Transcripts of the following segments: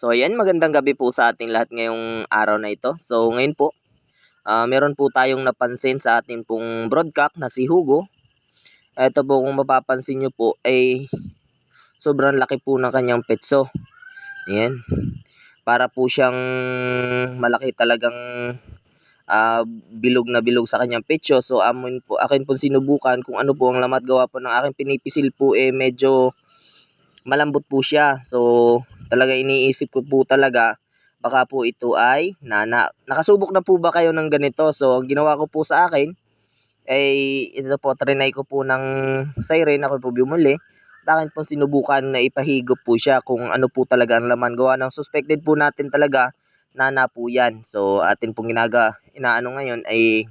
So ayan, magandang gabi po sa ating lahat ngayong araw na ito. So ngayon po, ah, meron po tayong napansin sa ating pong broadcast na si Hugo. Ito po kung mapapansin nyo po ay sobrang laki po ng kanyang petso. Ayan. Para po siyang malaki talagang ah, bilog na bilog sa kanyang petso. So amin po, akin po sinubukan kung ano po ang lamat gawa po ng aking pinipisil po eh medyo malambot po siya. So talaga iniisip ko po talaga baka po ito ay nana. Nakasubok na po ba kayo ng ganito? So ang ginawa ko po sa akin ay ito po trinay ko po ng siren ako po bumuli. At akin po sinubukan na ipahigop po siya kung ano po talaga ang laman gawa ng suspected po natin talaga nana po yan. So atin pong ginaga inaano ngayon ay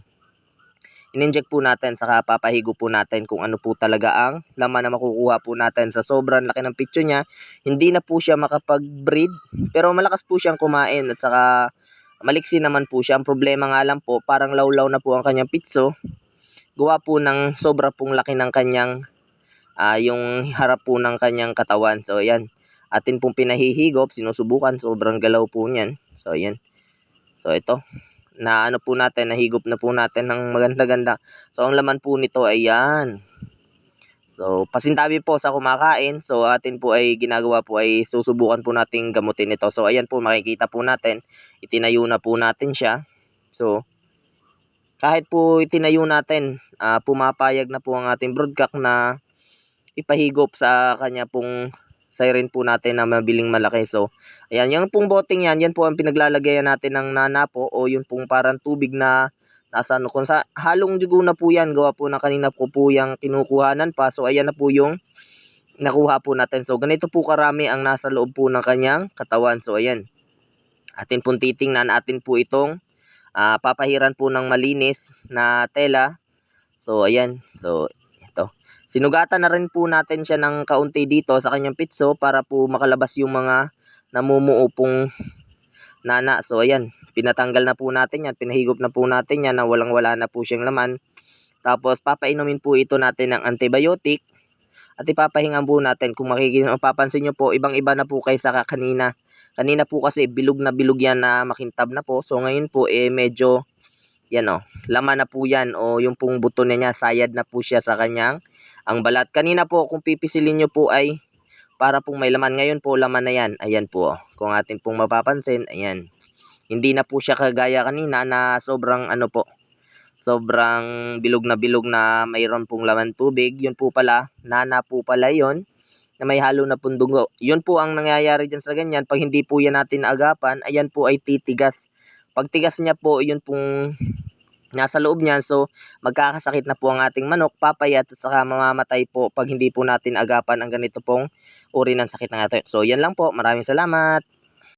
in-inject po natin saka papahigo po natin kung ano po talaga ang laman na makukuha po natin sa sobrang laki ng picture niya. Hindi na po siya makapag-breed pero malakas po siyang kumain at saka maliksi naman po siya. Ang problema nga lang po parang lawlaw na po ang kanyang pitso. Gawa po ng sobra pong laki ng kanyang ah, yung harap po ng kanyang katawan. So ayan, atin pong pinahihigop, sinusubukan, sobrang galaw po niyan. So ayan. So ito, na ano po natin, nahigop na po natin ng maganda-ganda. So ang laman po nito ay yan. So pasintabi po sa kumakain. So atin po ay ginagawa po ay susubukan po nating gamutin ito. So ayan po makikita po natin, itinayo na po natin siya. So kahit po itinayo natin, ah, pumapayag na po ang ating broadcast na ipahigop sa kanya pong siren po natin na mabiling malaki. So, ayan, yung pong boteng yan, yan po ang pinaglalagayan natin ng nana po o yung pong parang tubig na nasa ano, kung sa halong dugo na po yan, gawa po na kanina po po yung kinukuhanan pa. So, ayan na po yung nakuha po natin. So, ganito po karami ang nasa loob po ng kanyang katawan. So, ayan. Atin pong titingnan, atin po itong ah, papahiran po ng malinis na tela. So, ayan. So. Sinugatan na rin po natin siya ng kaunti dito sa kanyang pitso para po makalabas yung mga namumuo pong nana. So, ayan. Pinatanggal na po natin yan. Pinahigop na po natin yan na walang-wala na po siyang laman. Tapos, papainumin po ito natin ng antibiotic. At ipapahingan po natin. Kung makikita, mapapansin nyo po, ibang-iba na po kaysa kanina. Kanina po kasi bilog na bilog yan na makintab na po. So, ngayon po, eh, medyo, yan o, laman na po yan. O, yung pong buto niya, sayad na po siya sa kanyang ang balat. Kanina po, kung pipisilin nyo po ay para pong may laman. Ngayon po, laman na yan. Ayan po. Kung atin pong mapapansin, ayan. Hindi na po siya kagaya kanina na sobrang ano po, sobrang bilog na bilog na mayroon pong laman tubig. Yun po pala, nana po pala yon na may halo na pong dugo. Yun po ang nangyayari dyan sa ganyan. Pag hindi po yan natin agapan, ayan po ay titigas. Pag tigas niya po, yun pong nasa loob niyan. So, magkakasakit na po ang ating manok, papayat at saka mamamatay po pag hindi po natin agapan ang ganito pong uri ng sakit ng ato. So, yan lang po. Maraming salamat.